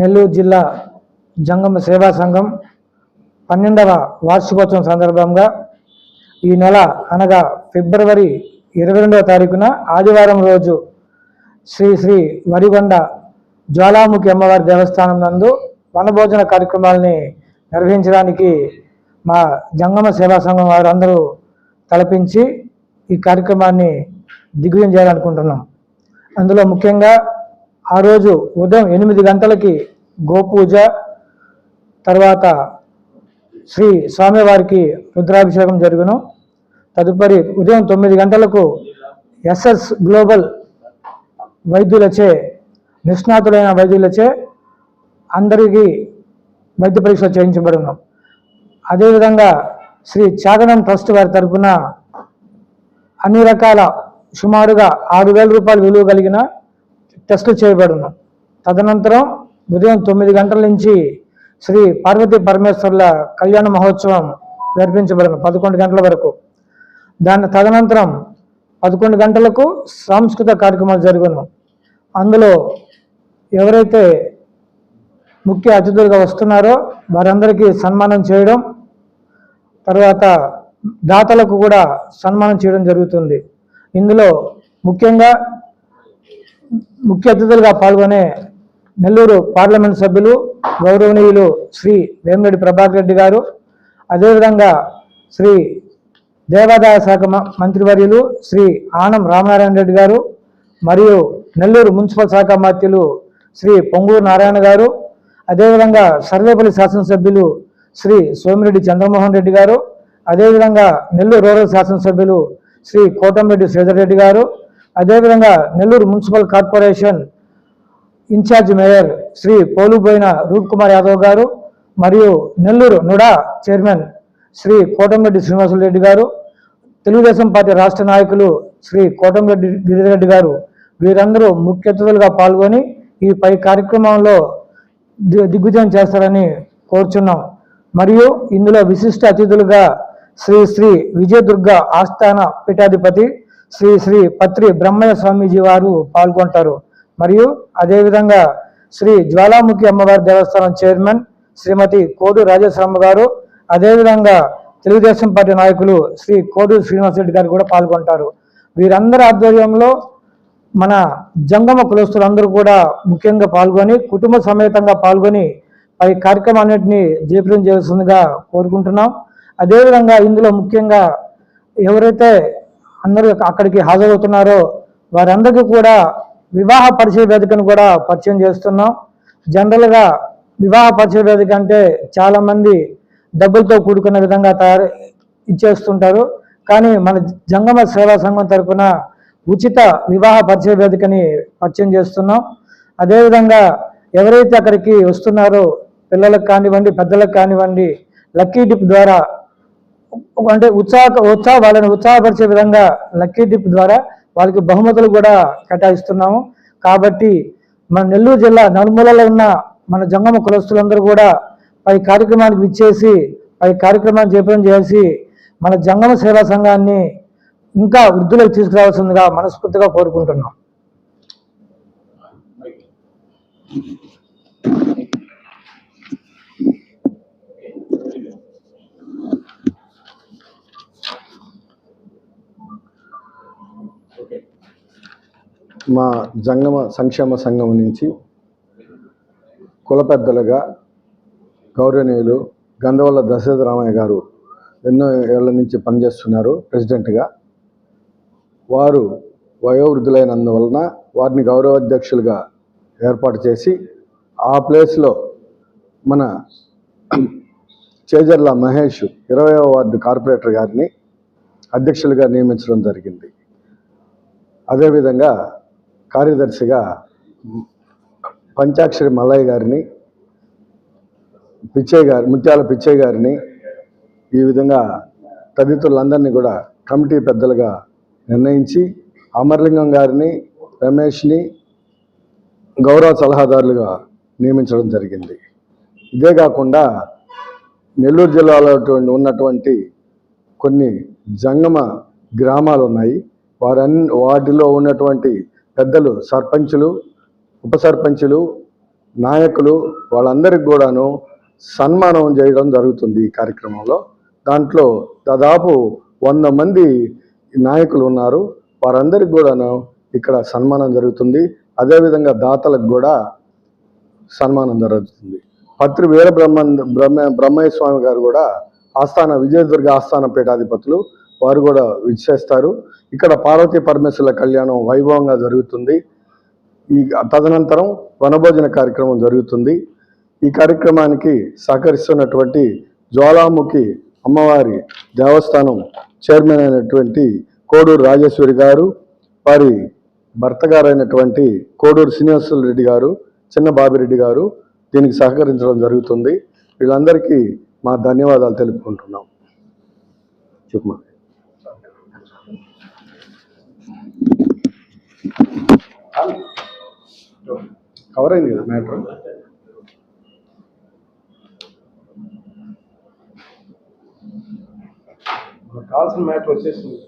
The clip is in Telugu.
నెల్లూరు జిల్లా జంగమ సేవా సంఘం పన్నెండవ వార్షికోత్సవం సందర్భంగా ఈ నెల అనగా ఫిబ్రవరి ఇరవై రెండవ తారీఖున ఆదివారం రోజు శ్రీ శ్రీ వరిగొండ జ్వాలాముఖి అమ్మవారి దేవస్థానం నందు వనభోజన కార్యక్రమాలని నిర్వహించడానికి మా జంగమ సేవా సంఘం వారందరూ తలపించి ఈ కార్యక్రమాన్ని దిగ్విజయం చేయాలనుకుంటున్నాం. అందులో ముఖ్యంగా ఆ రోజు ఉదయం ఎనిమిది గంటలకి గోపూజ తర్వాత శ్రీ స్వామివారికి రుద్రాభిషేకం జరుగును. తదుపరి ఉదయం తొమ్మిది గంటలకు ఎస్ఎస్ గ్లోబల్ వైద్యులచే నిష్ణాతులైన వైద్యులచే అందరికీ వైద్య పరీక్ష చేయించబడును. అదేవిధంగా శ్రీ చాగనం ట్రస్ట్ వారి తరఫున అన్ని రకాల సుమారుగా ఆరు వేల రూపాయలు విలువ కలిగిన టెస్టులు చేయబడును. తదనంతరం ఉదయం తొమ్మిది గంటల నుంచి శ్రీ పార్వతీ పరమేశ్వర్ల కళ్యాణ మహోత్సవం జరిపించబడును పదకొండు గంటల వరకు. దాని తదనంతరం పదకొండు గంటలకు సాంస్కృతిక కార్యక్రమాలు జరుగును. అందులో ఎవరైతే ముఖ్య అతిథులుగా వస్తున్నారో వారందరికీ సన్మానం చేయడం తర్వాత దాతలకు కూడా సన్మానం చేయడం జరుగుతుంది. ఇందులో ముఖ్యంగా ముఖ్య అతిథులుగా పాల్గొనే నెల్లూరు పార్లమెంట్ సభ్యులు గౌరవనీయులు శ్రీ వేమిరెడ్డి ప్రభాకర్ రెడ్డి గారు అదేవిధంగా శ్రీ దేవాదాయ శాఖ మంత్రివర్యులు శ్రీ ఆనం రామనారాయణ రెడ్డి గారు మరియు నెల్లూరు మున్సిపల్ శాఖ మాత్యులు శ్రీ పొంగూరు నారాయణ గారు అదేవిధంగా సర్వేపల్లి శాసనసభ్యులు శ్రీ సోమిరెడ్డి చంద్రమోహన్ రెడ్డి గారు అదేవిధంగా నెల్లూరు రూరల్ శాసనసభ్యులు శ్రీ కోటంరెడ్డి శ్రీధర్ రెడ్డి గారు అదేవిధంగా Nellore municipal corporation in-charge mayor Shri Polubhoina Roop Kumar Yadav గారు మరియు నెల్లూరు నుడా చైర్మన్ శ్రీ కోటంరెడ్డి శ్రీనివాసులు రెడ్డి గారు తెలుగుదేశం పార్టీ రాష్ట్ర నాయకులు శ్రీ కోటంరెడ్డి గిరిరెడ్డి గారు వీరందరూ ముఖ్య అతిథులుగా పాల్గొని ఈ పై కార్యక్రమంలో ది- దిగ్విజయం చేస్తారని కోరుచున్నాం. మరియు ఇందులో విశిష్ట అతిథులుగా శ్రీ శ్రీ విజయదుర్గ ఆస్థాన పీఠాధిపతి శ్రీ శ్రీ పత్రి బ్రహ్మయ్య స్వామీజీ వారు పాల్గొంటారు. మరియు అదేవిధంగా శ్రీ జ్వాలాముఖి అమ్మవారి దేవస్థానం చైర్మన్ శ్రీమతి కోడు రాజేశ్వరమ్మ గారు అదేవిధంగా తెలుగుదేశం పార్టీ నాయకులు శ్రీ కోడు శ్రీనివాసరెడ్డి గారు కూడా పాల్గొంటారు. వీరందరి ఆధ్వర్యంలో మన జంగమ కులస్తులందరూ కూడా ముఖ్యంగా పాల్గొని కుటుంబ సమేతంగా పాల్గొని పై కార్యక్రమాన్నింటినీ జయప్రదం చేస్తుందిగా కోరుకుంటున్నాం. అదేవిధంగా ఇందులో ముఖ్యంగా ఎవరైతే అందరూ అక్కడికి హాజరవుతున్నారో వారందరికీ కూడా వివాహ పరిచయ వేదికను కూడా పరిచయం చేస్తున్నాం. జనరల్గా వివాహ పరిచయ వేదిక అంటే చాలామంది డబ్బులతో కూడుకున్న విధంగా తయారు ఇచ్చేస్తుంటారు. కానీ మన జంగమ సేవా సంఘం తరఫున ఉచిత వివాహ పరిచయ వేదికని పరిచయం చేస్తున్నాం. అదేవిధంగా ఎవరైతే అక్కడికి వస్తున్నారో పిల్లలకు కానివ్వండి పెద్దలకు కానివ్వండి లక్కీ డిప్ ద్వారా అంటే ఉత్సాహ ఉత్సాహ వాళ్ళని ఉత్సాహపరిచే విధంగా లక్కీ డిప్ ద్వారా వాళ్ళకి బహుమతులు కూడా కేటాయిస్తున్నాము. కాబట్టి మన నెల్లూరు జిల్లా నలుమూలలో ఉన్న మన జంగమ కులస్తులందరూ కూడా పై కార్యక్రమానికి విచ్చేసి పై కార్యక్రమాన్ని చేపడం చేసి మన జంగమ సేవా సంఘాన్ని ఇంకా వృద్ధులకు తీసుకురావాల్సిందిగా మనస్ఫూర్తిగా కోరుకుంటున్నాం. మా జంగమ సంక్షేమ సంఘం నుంచి కుల పెద్దలుగా గౌరవనీయులు గంధవల్ల దశరథరామయ్య గారు ఎన్నో ఏళ్ళ నుంచి పనిచేస్తున్నారు ప్రెసిడెంట్గా. వారు వయోవృద్ధులైనందువలన వారిని గౌరవాధ్యక్షులుగా ఏర్పాటు చేసి ఆ ప్లేస్లో మన చేజర్ల మహేష్ ఇరవయవ వార్డు కార్పొరేటర్ గారిని అధ్యక్షులుగా నియమించడం జరిగింది. అదేవిధంగా కార్యదర్శిగా పంచాక్షరి మల్లయ్య గారిని పిచ్చయ్య గారి ముత్యాల పిచ్చయ్య గారిని ఈ విధంగా తదితరులందరినీ కూడా కమిటీ పెద్దలుగా నిర్ణయించి అమర్లింగం గారిని రమేష్ని గౌరవ సలహాదారులుగా నియమించడం జరిగింది. ఇదే కాకుండా నెల్లూరు జిల్లాలో అటువంటి- ఉన్నటువంటి కొన్ని జంగమ గ్రామాలు ఉన్నాయి. వారన్ వాటిలో ఉన్నటువంటి పెద్దలు సర్పంచులు ఉప సర్పంచులు నాయకులు వాళ్ళందరికీ కూడాను సన్మానం చేయడం జరుగుతుంది ఈ కార్యక్రమంలో. దాంట్లో దాదాపు వంద మంది నాయకులు ఉన్నారు. వారందరికి కూడాను ఇక్కడ సన్మానం జరుగుతుంది. అదేవిధంగా దాతలకు కూడా సన్మానం జరుగుతుంది. పత్రి వీర బ్రహ్మ బ్రహ్మ బ్రహ్మయ్య స్వామి గారు కూడా ఆస్థాన విజయదుర్గ ఆస్థాన పీఠాధిపతులు. వారు కూడా విచ్చేస్తారు. ఇక్కడ పార్వతీ పరమేశ్వరుల కళ్యాణం వైభవంగా జరుగుతుంది. ఈ తదనంతరం వనభోజన కార్యక్రమం జరుగుతుంది. ఈ కార్యక్రమానికి సహకరిస్తున్నటువంటి జ్వాలాముఖి అమ్మవారి దేవస్థానం చైర్మన్ అయినటువంటి కోడూరు రాజేశ్వరి గారు వారి భర్త గారైనటువంటి కోడూరు శ్రీనివాసులు రెడ్డి గారు చిన్న బాబిరెడ్డి గారు దీనికి సహకరించడం జరుగుతుంది. వీళ్ళందరికీ మా ధన్యవాదాలు తెలుపుకుంటున్నాం. చెప్పమా కవర్ అయింది కదా మ్యాటర్ కావాల్సిన మ్యాటర్ వచ్చేసింది.